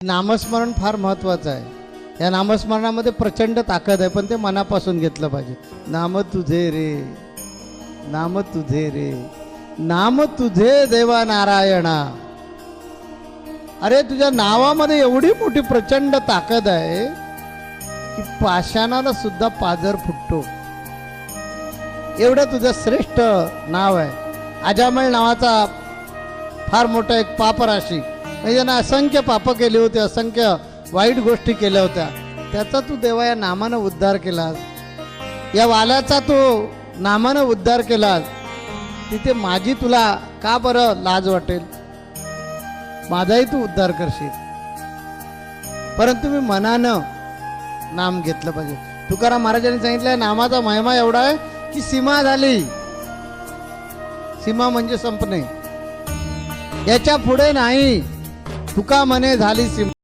नामस्मरण फार महत्वाचं आहे. या नामस्मरणामध्ये प्रचंड ताकद आहे पण ते मनापासून घेतलं पाहिजे. नाम तुझे रे नाम तुझे रे नाम तुझे देवा नारायणा. अरे तुझ्या नावामध्ये एवढी मोठी प्रचंड ताकद आहे की पाषाणाला सुद्धा पाजर फुटतो. एवढं तुझं श्रेष्ठ नाव आहे. अजामळ नावाचा फार मोठा एक पापराशी म्हणजे ज्यानं असंख्य पापं केली होती असंख्य वाईट गोष्टी केल्या होत्या त्याचा तू देवा या नामानं उद्धार केलास. या वाल्याचा तू नामानं उद्धार केलास. तिथे माझी तुला का बरं लाज वाटेल? माझाही तू उद्धार करशील. परंतु मी मनानं नाम घेतलं पाहिजे. तुकाराम महाराजांनी सांगितलं नामाचा महिमा एवढा आहे की सीमा झाली. सीमा म्हणजे संपणे. याच्यापुढे नाही. तुका मने झाली सिम